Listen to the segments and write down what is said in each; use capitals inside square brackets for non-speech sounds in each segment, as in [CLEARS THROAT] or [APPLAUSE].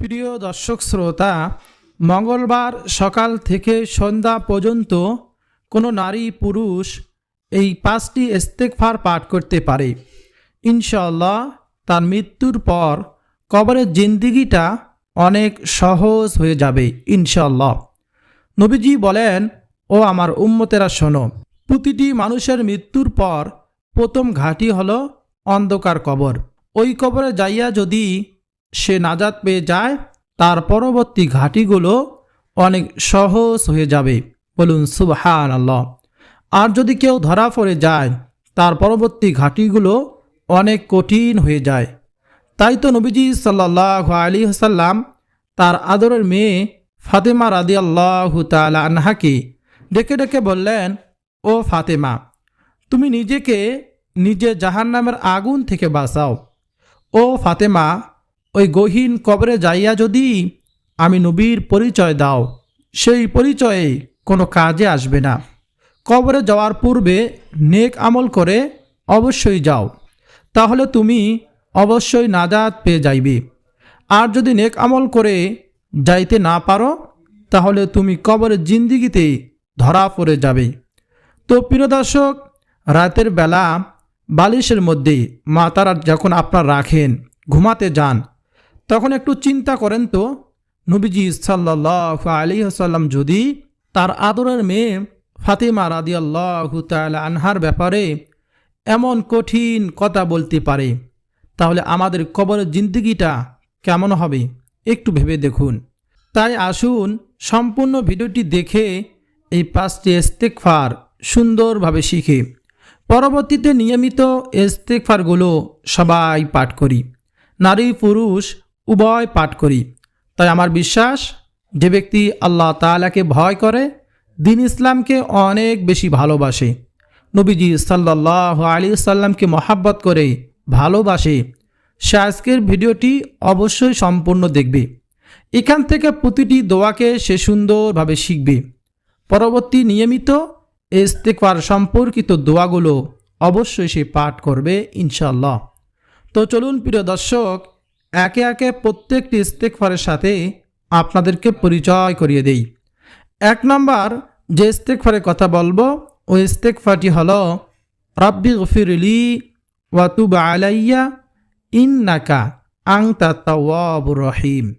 প্রিয় দর্শক শ্রোতা, মঙ্গলবার সকাল থেকে সন্ধ্যা পর্যন্ত কোনো নারী পুরুষ এই পাঁচটি ইস্তেকফার পাঠ করতে পারে। ইনশাল্লাহ তার মৃত্যুর পর কবরের জিন্দিগিটা অনেক সহজ হয়ে যাবে ইনশাল্লাহ নবীজি বলেন, ও আমার উম্মতেরা, শোনো, প্রতিটি মানুষের মৃত্যুর পর প্রথম ঘাঁটি হলো অন্ধকার কবর। ওই কবরে যাইয়া যদি সে নাজাত পেয়ে যায়, তার পরবর্তী ঘাঁটিগুলো অনেক সহজ হয়ে যাবে। বলুন সুবহান আল্লাহ আর যদি কেউ ধরা পড়ে যায়, তার পরবর্তী ঘাঁটিগুলো অনেক কঠিন হয়ে যায়। তাই তো নবীজি সাল্লাহ আলী হাসাল্লাম তার আদরের মেয়ে ফাতেমা রাদি আল্লাহ তালা ডেকে ডেকে বললেন, ও ফাতেমা, তুমি নিজেকে নিজে জাহান্নামের আগুন থেকে বাঁচাও। ও ফাতেমা ওই গহীন কবরে যাইয়া যদি আমি নবীর পরিচয় দাও, সেই পরিচয়ে কোনো কাজে আসবে না। কবরে যাওয়ার পূর্বে নেক আমল করে অবশ্যই যাও, তাহলে তুমি অবশ্যই নাজাত পেয়ে যাইবে। আর যদি নেক আমল করে যাইতে না পারো, তাহলে তুমি কবরের জিন্দিগিতে ধরা পড়ে যাবে। তো প্রিয় দর্শক, রাতের বেলা বালিশের মধ্যে মাতারা যখন আপনার রাখেন, ঘুমাতে যান তখন একটু চিন্তা করেন তো, নবীজি সাল্লাহ আলী আসাল্লাম যদি তার আদরের মেয়ে ফাতেমা রাদিয়াল্লাহু তাআলা আনহার ব্যাপারে এমন কঠিন কথা বলতে পারে, তাহলে আমাদের কবরের জিন্দগিটা কেমন হবে একটু ভেবে দেখুন। তাই আসুন সম্পূর্ণ ভিডিওটি দেখে এই পাঁচটি ইস্তেকফার সুন্দরভাবে শিখে, পরবর্তীতে নিয়মিত ইস্তেকফারগুলো সবাই পাঠ করি। নারী পুরুষ উভয় পাঠ করি। তাই আমার বিশ্বাস, যে ব্যক্তি আল্লাহ তালাকে ভয় করে, দিন ইসলামকে অনেক বেশি ভালোবাসে। নবীজি সাল্লাহ আলী সাল্লামকে মহাব্বত করে ভালোবাসে। সে আজকের ভিডিওটি অবশ্যই সম্পূর্ণ দেখবে। এখান থেকে প্রতিটি দোয়াকে সে সুন্দরভাবে শিখবে। পরবর্তী নিয়মিত ইস্তেকবার সম্পর্কিত দোয়াগুলো অবশ্যই সে পাঠ করবে ইনশাল্লাহ তো চলুন, প্রিয় দর্শক একে একে প্রত্যেকটি ইস্তেকফারের সাথে আপনাদেরকে পরিচয় করিয়ে দেই। এক নম্বর, যে ইস্তেকফারের কথা বলব ওই ইস্তেকফারটি হলো, রব্বি গফিরলি ওয়াতুব আলাইয়া, ইন্নাকা আং তাওয়াবুর রহিম।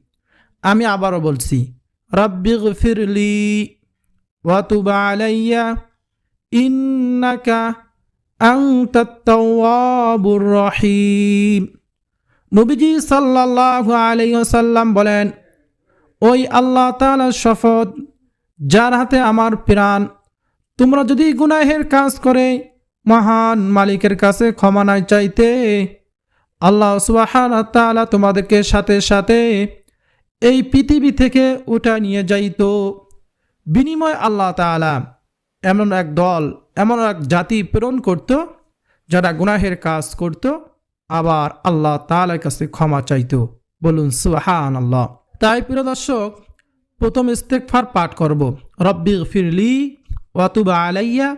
আমি আবারও বলছি, রব্বি গফিরলি ওয়াতুব আলাইয়া, ইন্নাকা আং তাওয়াবুর রহিম। নবীজি সাল্লাহ আলাইসাল্লাম বলেন, ওই আল্লাহ তালার শপথ, যার হাতে আমার প্রাণ, তোমরা যদি গুনাহের কাজ করে, মহান মালিকের কাছে ক্ষমা নাই চাইতে, আল্লাহ সুবাহান তালা তোমাদেরকে সাথে সাথে এই পৃথিবী থেকে উঠা নিয়ে যাইত। বিনিময় আল্লাহ তালা এমন এক দল, এমন এক জাতি প্রেরণ করত, যারা গুনাহের কাজ করত আবার আল্লাহ তালার কাছে ক্ষমা চাইত। বলুন সুহান আল্লাহ তাই প্রিয় দর্শক, প্রথম ইস্তেকফার পাঠ করব। রব্বি ফিরলি ওয়াতুবা আলাইয়া,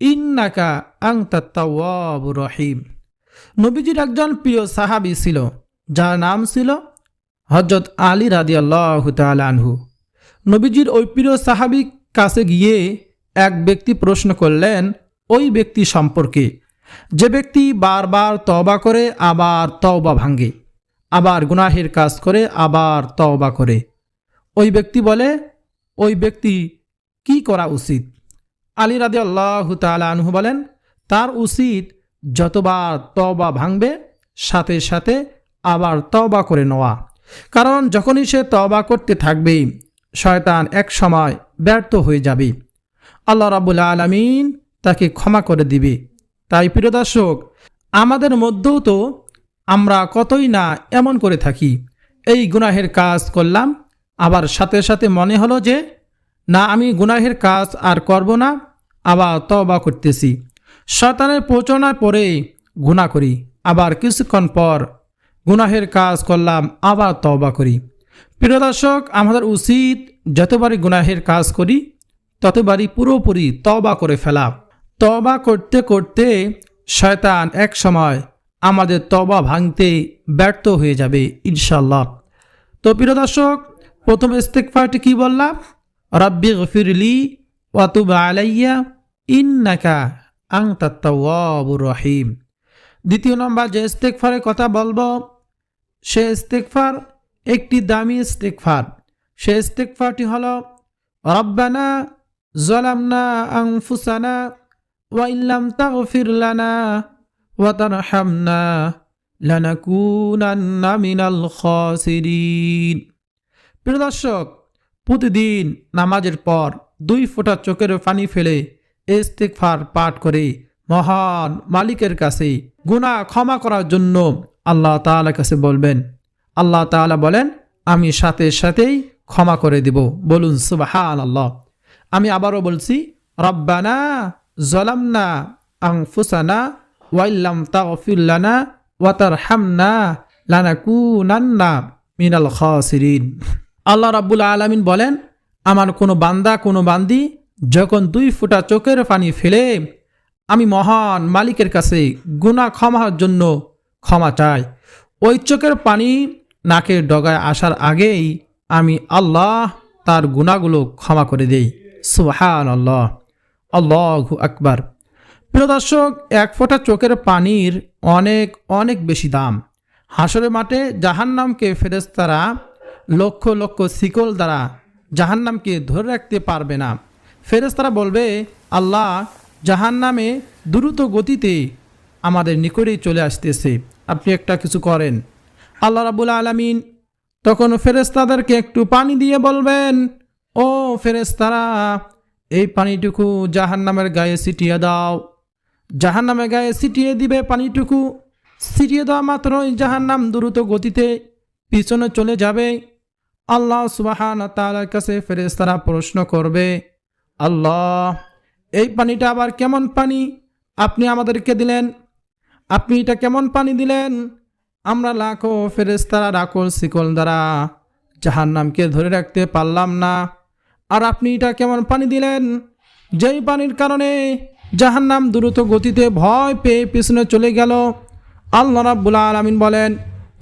ইন্নাকা আং তাওয়াবুর রহিম। নবীজির একজন প্রিয় সাহাবি ছিল, যার নাম ছিল হজরত আলী রাদি আল্লাহ আনহু। নবীজির ওই প্রিয় সাহাবি কাছে গিয়ে এক ব্যক্তি প্রশ্ন করলেন, ওই ব্যক্তি সম্পর্কে যে ব্যক্তি বারবার তওবা করে, আবার তওবা ভাঙ্গে আবার গুনাহের কাজ করে, আবার তওবা করে। ওই ব্যক্তি বলে, ওই ব্যক্তি কি করা উচিত? আলী রাদে আল্লাহ আনহু বলেন, তার উচিত যতবার তওবা ভাঙবে, সাথে সাথে আবার তওবা করে নেওয়া। কারণ যখনই সে তওবা করতে থাকবে, শয়তান এক সময় ব্যর্থ হয়ে যাবে। আল্লাহ রাবুল আলমিন তাকে ক্ষমা করে দিবে। তাই প্রিয় দর্শক, আমাদের মধ্যেও তো আমরা কতই না এমন করে থাকি। এই গুনাহের কাজ করলাম, আবার সাথে সাথে মনে হলো যে, না, আমি গুনাহের কাজ আর করব না, আবার তবা করতেছি। শতানের প্রচনার পরে গুণা করি, আবার কিছুক্ষণ পর গুনাহের কাজ করলাম, আবার তবা করি। প্রিয় দর্শক, আমাদের উচিত যতবারই গুনাহের কাজ করি, ততবারই পুরোপুরি তবা করে ফেলা। তবা করতে করতে শয়তান এক সময় আমাদের তবা ভাঙতে ব্যর্থ হয়ে যাবে ইনশাল্লাহ তো প্রিয় দর্শক, প্রথম ইস্তেকফারটি কি বললাম রব্বি গফিরলি ওয়াতুব আলাইয়া, ইন্নাকা আং তাত্তাওয়াবুর রহিম। দ্বিতীয় নম্বর, যে ইস্তেকফারের কথা বলব, সে ইস্তেকফার একটি দামি ইস্তেকফার সে ইস্তেকফারটি হল, রব্বানা জলামনা আংফুসানা ওয়াইল্লাম তাগফির লানা ওয়াতারহামনা লানাকুনান্না মিনাল খাসিরিন প্রিয় প্রতিদিন নামাজের পর দুই ফোঁটা চোখের পানি ফেলে ইস্তেকফার পাঠ করে মহান মালিকের কাছে গুনাহ ক্ষমা করার জন্য আল্লাহ তাআলার কাছে বলবেন। আল্লাহ তাআলা বলেন, আমি সাথে সাথেই ক্ষমা করে দিব। বলুন সুবাহান আল্লাহ আমি আবারও বলছি, রব্বানা জলামনা আংফুসানা ওয়াইল্লাম তাগফিরলানা ওয়াতার হামনা লানাকুনান্না মিনাল খাসিরিন আল্লাহ রাব্বুল আলামিন বলেন, আমার কোনো বান্দা, কোনো বান্দি যখন দুই ফোঁটা চোখের পানি ফেলে, আমি মহান মালিকের কাছে গুনাহ ক্ষমার জন্য ক্ষমা চাই। ওই চোখের পানি নাকের ডগায় আসার আগেই আমি আল্লাহ তার গুণাগুলো ক্ষমা করে দেই। সুহান আল্লাহ আল্লাহ আকবার। প্রিয় দর্শক, এক ফোঁটা চোখের পানির অনেক অনেক বেশি দাম। হাসরের মাঠে জাহান্নামকে ফেরেস্তারা লক্ষ লক্ষ শিকল দ্বারা জাহান্নামকে ধরে রাখতে পারবে না। ফেরেস্তারা বলবে, আল্লাহ জাহান্নামে দ্রুত গতিতে আমাদের নিকটেই চলে আসতেছে। আপনি একটা কিছু করেন। আল্লাহ রাবুল আলমিন তখন ফেরেস্তাদেরকে একটু পানি দিয়ে বলবেন, ও ফেরেস্তারা এই পানিটুকু জাহান্নামের গায়ে ছিটিয়ে দাও। জাহান্নামের গায়ে ছিটিয়ে দিবে পানিটুকু। ছিটিয়ে দেওয়া মাত্রই জাহান্নাম দ্রুত গতিতে পিছনে চলে যাবে। আল্লাহ সুবাহান তালার কাছে ফেরেস্তারা প্রশ্ন করবে, আল্লাহ, এই পানিটা আবার কেমন পানি? আপনি আমাদেরকে দিলেন। আপনি এটা কেমন পানি দিলেন? আমরা লাখো ফেরেস্তারা রাখল শিকল দ্বারা। জাহান্নামকে ধরে রাখতে পারলাম না। আর আপনি এটা কেমন পানি দিলেন? যেই পানির কারণে জাহান্নাম দ্রুত গতিতে ভয় পেয়ে পিছনে চলে গেল। আল্লাহ রাব্বুল আলমিন বলেন,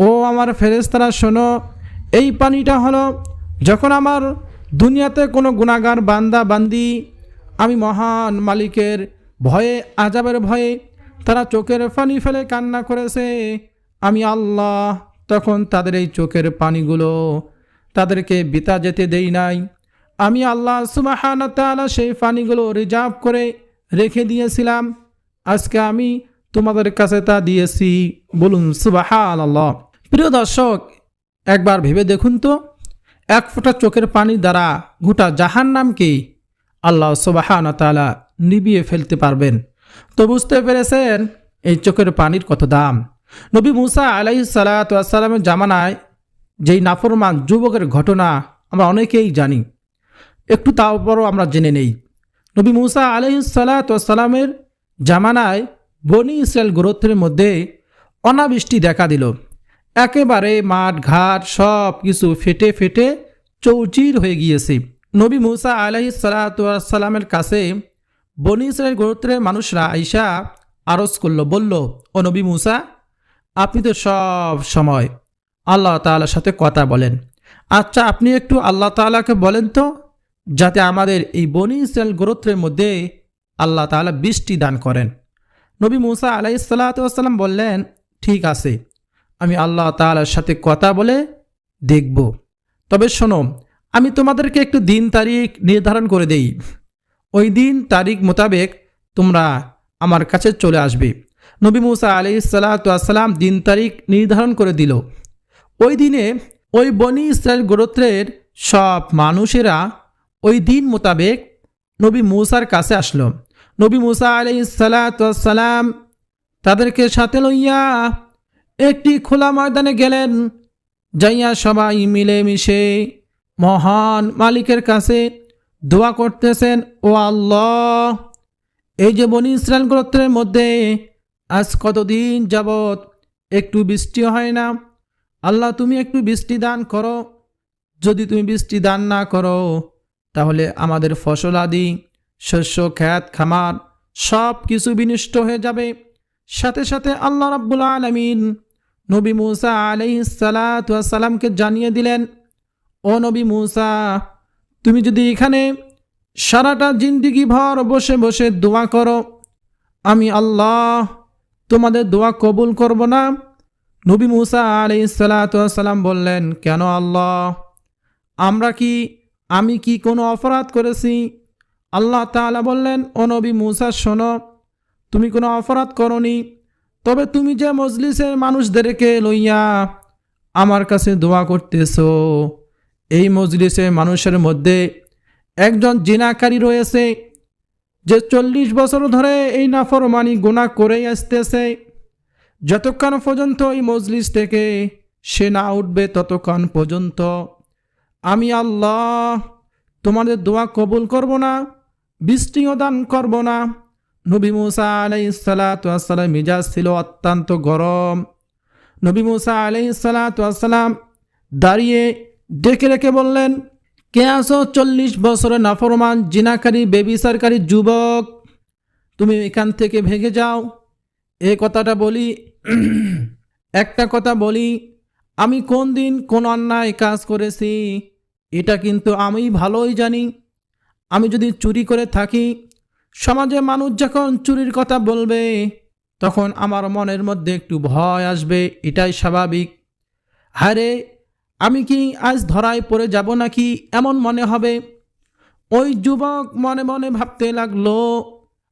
ও আমার ফেরেস্তারা শোনো, এই পানিটা হলো যখন আমার দুনিয়াতে কোনো গুণাগার বান্দা, বান্দি, আমি মহান মালিকের ভয়ে আজাবের ভয়ে তারা চোখের পানি ফেলে কান্না করেছে, আমি আল্লাহ তখন তাদের এই চোখের পানিগুলো তাদেরকে বিতা যেতে দেই নাই। আমি আল্লাহ সুবাহান তালা সেই পানিগুলো রিজার্ভ করে রেখে দিয়েছিলাম। আজকে আমি তোমাদের কাছে তা দিয়েছি। বলুন সুবাহান আল্লাহ প্রিয় দর্শক, একবার ভেবে দেখুন তো, এক ফোঁটা চোখের পানি দ্বারা গোটা জাহান নামকে আল্লাহ সুবাহান তালা নিবিয়ে ফেলতে পারবেন। তো বুঝতে পেরেছেন এই চোখের পানির কত দাম? নবী মুসা আলাই সালাতামের জামানায় যেই নাফরমান যুবকের ঘটনা আমরা অনেকেই জানি। একটু তারপরও আমরা জেনে নেই। নবী মুসা আলাই সালাতামের জামানায় বনি ইসরায়েল গোরত্বের মধ্যে অনাবৃষ্টি দেখা দিল। একেবারে মাঠ, ঘাট সব কিছু ফেটে ফেটে চৌচির হয়ে গিয়েছে। নবী মুসা আলাহি সালাতামের কাছে বনি ইসরায়েল গোত্রের মানুষরা আইসা আরজ করল, বলল, ও নবী মুসা, আপনি তো সব সময় আল্লাহ তাআলার সাথে কথা বলেন। আচ্ছা আপনি একটু আল্লাহ তাআলাকে বলেন তো। যাতে আমাদের এই বনি ইসরায়েল গোত্রের মধ্যে আল্লাহ তাআলা বৃষ্টি দান করেন। নবী মুসা আলাইসাল্লাম বললেন, ঠিক আছে, আমি আল্লাহ তাআলার সাথে কথা বলে দেখব। তবে শোনো, আমি তোমাদেরকে একটু দিন তারিখ নির্ধারণ করে দেই। ওই দিন তারিখ মোতাবেক তোমরা আমার কাছে চলে আসবে। নবী মুসা আলি সাল্লাতাম দিন তারিখ নির্ধারণ করে দিল। ওই দিনে ওই বনি ইসরায়েল গোত্রের সব মানুষেরা ওই দিন মোতাবেক নবী মুসার কাছে আসলো। নবী মুসা আলি সাল্লাতাম তাদেরকে সাথে লইয়া একটি খোলা ময়দানে গেলেন, যাইয়া সবাই মিলেমিশে মহান মালিকের কাছে দোয়া করতেছেন, ও আল্লাহ, এই যে বনি ইসরায়েল গোত্রের মধ্যে আজ কতদিন যাবৎ একটু বৃষ্টি হয় না? আল্লাহ, তুমি একটু বৃষ্টি দান করো। যদি তুমি বৃষ্টি দান না করো তাহলে আমাদের ফসল আদি, শস্য খ্যাত খামার সব কিছু বিনষ্ট হয়ে যাবে। সাথে সাথে আল্লাহ রাব্বুল আলমিন নবী মুসা আলাইসালামকে জানিয়ে দিলেন, ও নবী মুসা, তুমি যদি এখানে সারাটা জিন্দিগি ভর বসে বসে দোয়া করো, আমি আল্লাহ তোমাদের দোয়া কবুল করব না। নবী মুসা আলাইসালাম বললেন, কেন আল্লাহ, আমরা কি আমি কি কোনো অপরাধ করেছি? আল্লাহ তাআলা বললেন, ও নবী মুসা, শোনো, তুমি কোনো অপরাধ করনি, তবে তুমি যে মজলিসের মানুষদেরকে লইয়া আমার কাছে দোয়া করতেছো, এই মজলিসের মানুষের মধ্যে একজন জিনাকারী রয়েছে, যে চল্লিশ বছর ধরে এই নাফরমানি গুণা করেই আসতেছে। যতক্ষণ পর্যন্ত এই মজলিস থেকে সে না উঠবে, ততক্ষণ পর্যন্ত আমি আল্লাহ তোমাদের দোয়া কবুল করব না, বৃষ্টিও দান করব না। নবী মুসা আলাইসালাম মিজাজ ছিল অত্যন্ত গরম। নবী মুসা আলাইসালাম দাঁড়িয়ে ডেকে রেখে বললেন, কে আসো চল্লিশ বছরের নাফরমান, জিনাকারী বেবিসারকারী যুবক? তুমি এখান থেকে ভেঙে যাও। এ কথাটা বলি, [CLEARS THROAT] একটা কথা বলি আমি কোন দিন কোন অন্যায় কাজ করেছি, এটা কিন্তু আমি ভালোই জানি। আমি যদি চুরি করে থাকি, সমাজে মানুষ যখন চুরির কথা বলবে, তখন আমার মনের মধ্যে একটু ভয় আসবে, এটাই স্বাভাবিক। হারে আমি কি আজ ধরায় পড়ে যাব নাকি এমন মনে হবে? ওই যুবক মনে মনে ভাবতে লাগল,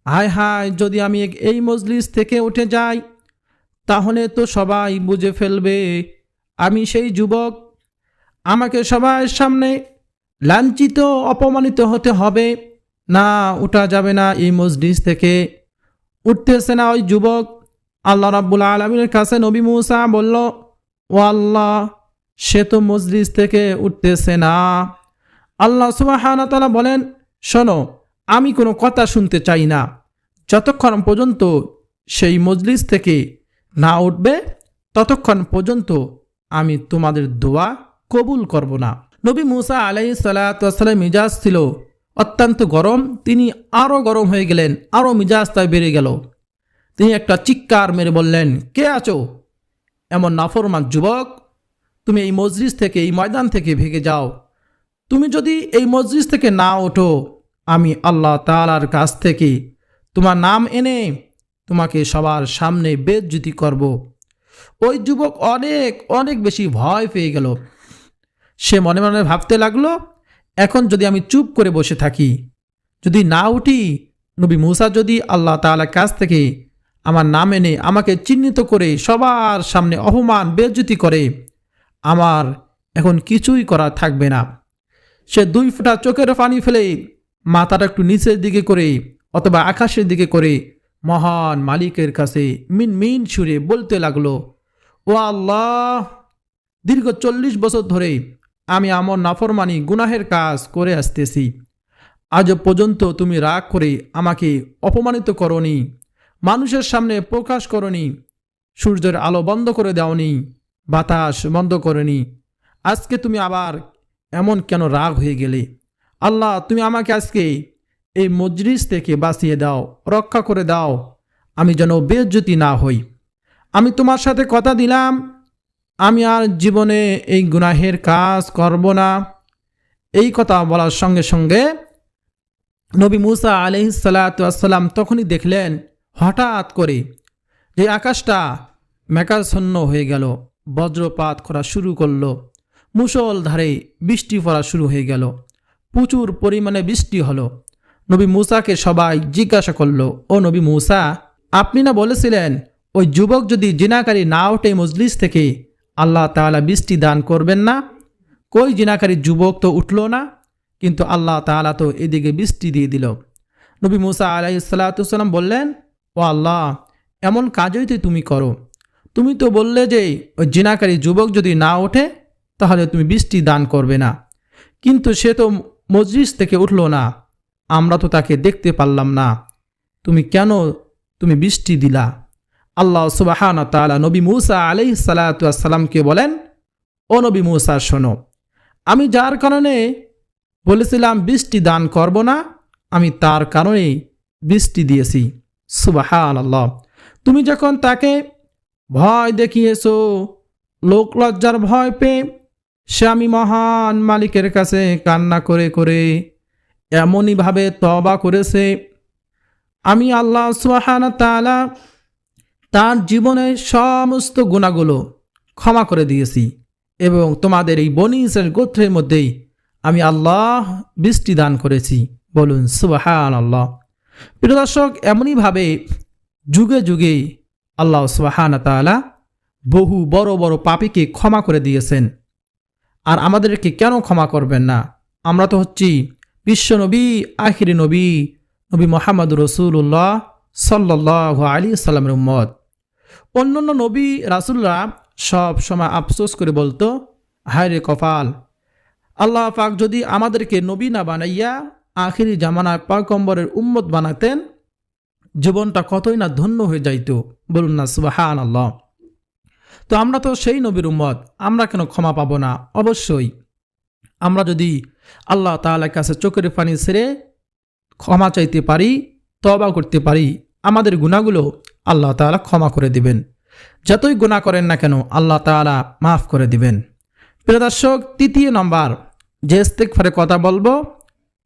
হায় হায়, যদি আমি এই মজলিস থেকে উঠে যাই, তাহলে তো সবাই বুঝে ফেলবে। আমি সেই যুবক। আমাকে সবার সামনে লাঞ্ছিত, অপমানিত হতে হবে। না, উঠা যাবে না এই মসজিদ থেকে। উঠতেছে না ওই যুবক। আল্লাহ রাব্বুল আলমীর কাছে নবী মুসা বলল, ও আল্লাহ, সে তো মসজিদ থেকে উঠতেছে না। আল্লাহ সুবাহানতালা বলেন, শোনো, আমি কোনো কথা শুনতে চাই না। যতক্ষণ পর্যন্ত সেই মজলিস থেকে না উঠবে, ততক্ষণ পর্যন্ত আমি তোমাদের দোয়া কবুল করব না। নবী মুসা আলাই সাল্লাম মিজাজ ছিল অত্যন্ত গরম। তিনি আরও গরম হয়ে গেলেন আরও মিজাজ তাই বেড়ে গেল। তিনি একটা চিৎকার মেরে বললেন, কে আছো? এমন নাফরমান যুবক, তুমি এই মসজিদ থেকে, এই ময়দান থেকে ভেগে যাও। তুমি যদি এই মসজিদ থেকে না ওঠো, আমি আল্লাহ তালার কাছ থেকে তোমার নাম এনে তোমাকে সবার সামনে বেদজ্যুতি করব। ওই যুবক অনেক অনেক বেশি ভয় পেয়ে গেল। সে মনে মনে ভাবতে লাগল, এখন যদি আমি চুপ করে বসে থাকি, যদি না উঠি, নবী মুসা যদি আল্লাহ তালার কাছ থেকে আমার নাম এনে আমাকে চিহ্নিত করে সবার সামনে অপমান, বেজ্জুতি করে, আমার এখন কিছুই করা থাকবে না। সে দুই ফোঁটা চোখের পানি ফেলে মাথাটা একটু নিচের দিকে করে অথবা আকাশের দিকে করে মহান মালিকের কাছে মিন মিন সুরে বলতে লাগল, ও আল্লাহ, দীর্ঘ চল্লিশ বছর ধরে আমি আমার নাফরমানি গুনাহের কাজ করে আসতেছি। আজ পর্যন্ত তুমি রাগ করে আমাকে অপমানিত করনি, মানুষের সামনে প্রকাশ করনি, সূর্যের আলো বন্ধ করে দাওনি, বাতাস বন্ধ করেনি। আজকে তুমি আবার এমন কেন রাগ হয়ে গেলে? আল্লাহ, তুমি আমাকে আজকে এই মজরিস থেকে বাঁচিয়ে দাও, রক্ষা করে দাও। আমি যেন বেজ্যোতি না হই। আমি তোমার সাথে কথা দিলাম। আমি আর জীবনে এই গুনাহের কাজ করব না। এই কথা বলার সঙ্গে সঙ্গে নবী মুসা আলহিসাল্লাম তখনই দেখলেন, হঠাৎ করে যে আকাশটা মেকাচ্ছন্ন হয়ে গেল, বজ্রপাত করা শুরু করল মুসলধারে বৃষ্টি পড়া শুরু হয়ে গেল, প্রচুর পরিমাণে বৃষ্টি হলো। নবী মুসাকে সবাই জিজ্ঞাসা করল, ও নবী মুসা, আপনি না বলেছিলেন, ওই যুবক যদি জিনাকারী না ওঠে মজলিস থেকে, আল্লাহ তালা বৃষ্টি দান করবেন না? কই জিনাকারী যুবক তো উঠল না? কিন্তু আল্লাহ তালা তো এদিকে বৃষ্টি দিয়ে দিল। নবী মুসা আলাইসাল্লাম বললেন, ও আল্লাহ, এমন কাজই তো তুমি করো। তুমি তো বললে যে, ওই জিনাকারী যুবক যদি না ওঠে, তাহলে তুমি বৃষ্টি দান করবে না। কিন্তু সে তো মজলিস থেকে উঠল না। আমরা তো তাকে দেখতে পারলাম না। তুমি কেন তুমি বৃষ্টি দিলা? আল্লাহ সুবাহান তালা নবী মুসা আলাই সালাতামকে বলেন, ও নবী মুসা, শোনো, আমি যার কারণে বলেছিলাম বৃষ্টি দান করব না, আমি তার কারণেই বৃষ্টি দিয়েছি। সুবাহান আল্লাহ তুমি যখন তাকে ভয় দেখিয়েছো, লোক লজ্জার ভয় পেয়ে, সে আমি মহান মালিকের কাছে কান্না করে করে এমনইভাবে তবা করেছে। আমি আল্লাহ সুহানা তালা তার জীবনের সমস্ত গুণাগুলো ক্ষমা করে দিয়েছি এবং তোমাদের এই বনি ইসরায়েল গোত্রের মধ্যেই আমি আল্লাহ বৃষ্টি দান করেছি। বলুন সুবাহান আল্লাহ প্রিয় দর্শক, এমনইভাবে যুগে যুগে আল্লাহ সুবাহান তালা বহু বড় বড় পাপীকে ক্ষমা করে দিয়েছেন। আর আমাদেরকে কেন ক্ষমা করবেন না? আমরা তো হচ্ছি বিশ্ব নবী আখিরি নবী নবী মোহাম্মদ রসুল্লাহ সাল্লাহ আলী সাল্লামের উম্মত। অন্যান্য নবী রাসুল্লাহ সব সময় আফসোস করে বলতো, হায় রে কপাল, আল্লাহ পাক যদি আমাদেরকে নবী না বানাইয়া আখিরি জামানায় পয়কম্বরের উম্মত বানাতেন, জীবনটা কতই না ধন্য হয়ে যাইত। বলুন না সুবাহান আল্লাহ তো আমরা তো সেই নবীর উম্মত, আমরা কেন ক্ষমা পাবো না? অবশ্যই। আমরা যদি আল্লাহ তাআলার কাছে চোখের পানি ছেড়ে ক্ষমা চাইতে পারি তবা করতে পারি, আমাদের গুণাগুলো আল্লাহ তাআলা ক্ষমা করে দিবেন। যতই গুণা করেন না কেন, আল্লাহ তাআলা মাফ করে দিবেন। প্রিয় দর্শক, তৃতীয় নম্বর যে ইস্তেকফারে কথা বলব,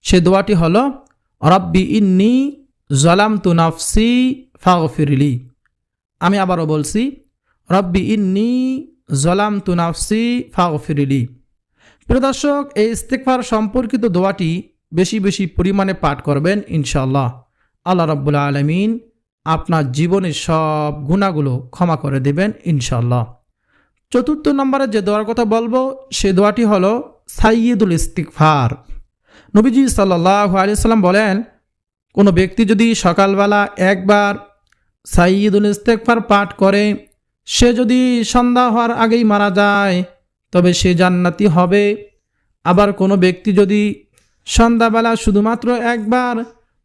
সে দোয়াটি হলো, রব্বি ইন্নি জলাম তু নফসি ফাগফিরলি। আমি আবারও বলছি, রব্বি ইন্নি জলাম তু নফসি ফাগফিরলি। প্রিয় দর্শক, এই ইস্তেকফার সম্পর্কিত দোয়াটি বেশি বেশি পরিমাণে পাঠ করবেন ইনশাল্লাহ আল্লাহ রব্বুল্লা আলমিন আপনার জীবনের সব গুণাগুলো ক্ষমা করে দেবেন ইনশাল্লাহ চতুর্থ নম্বরে যে দোয়ার কথা বলব, সে দোয়াটি হলো সাইয়দুল ইস্তিকফার নবীজি সাল্লাহ আলিয়াল্লাম বলেন, কোনো ব্যক্তি যদি সকালবেলা একবার সাইয়দুল ইস্তেকফার পাঠ করে, সে যদি সন্ধ্যা হওয়ার আগেই মারা যায় তবে সে জান্নাতি হবে। আবার কোনো ব্যক্তি যদি সন্ধ্যাবেলা শুধুমাত্র একবার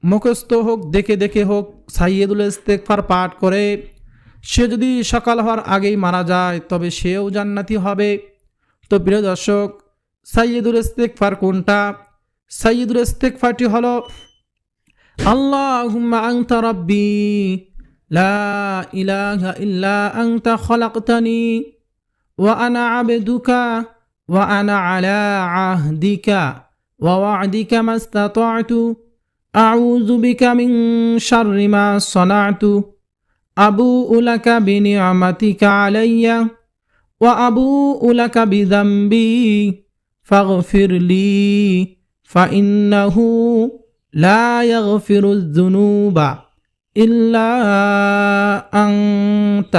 মুখস্থ হোক, দেখে দেখে হোক, সাইয়দুল ইস্তেকফার পাঠ করে, সে যদি সকাল হওয়ার আগেই মারা যায়, তবে সেও জান্নাতি হবে। তো প্রিয় দর্শক, সাইয়দুল ইস্তেকফার কোনটা? সাইয়দুল ইস্তেকফারটি হলো, আল্লাহুম্মা আনতা রাব্বি, লা ইলাহা ইল্লা আনতা খলাকতানি। ওয়া আনা আবদুকা ওয়া আনা আলা আহদিকা ওয়া ওয়া'দিকা মাস্তাতা'তু আউযু বিকা মিন শাররি মা সানা'তু أبوء لك بنعمتك علي وأبوء لك بذنبي فاغفر لي فإنه لا يغفر الذنوب إلا أنت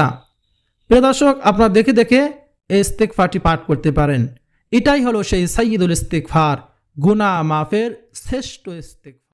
প্রিয় দর্শক আপনারা দেখে দেখে এই ইস্তেকফারটি পাঠ করতে পারেন। এটাই হলো সেই সাইয়দুল ইস্তেকফার গুনা মাফের শ্রেষ্ঠ ইস্তেকফার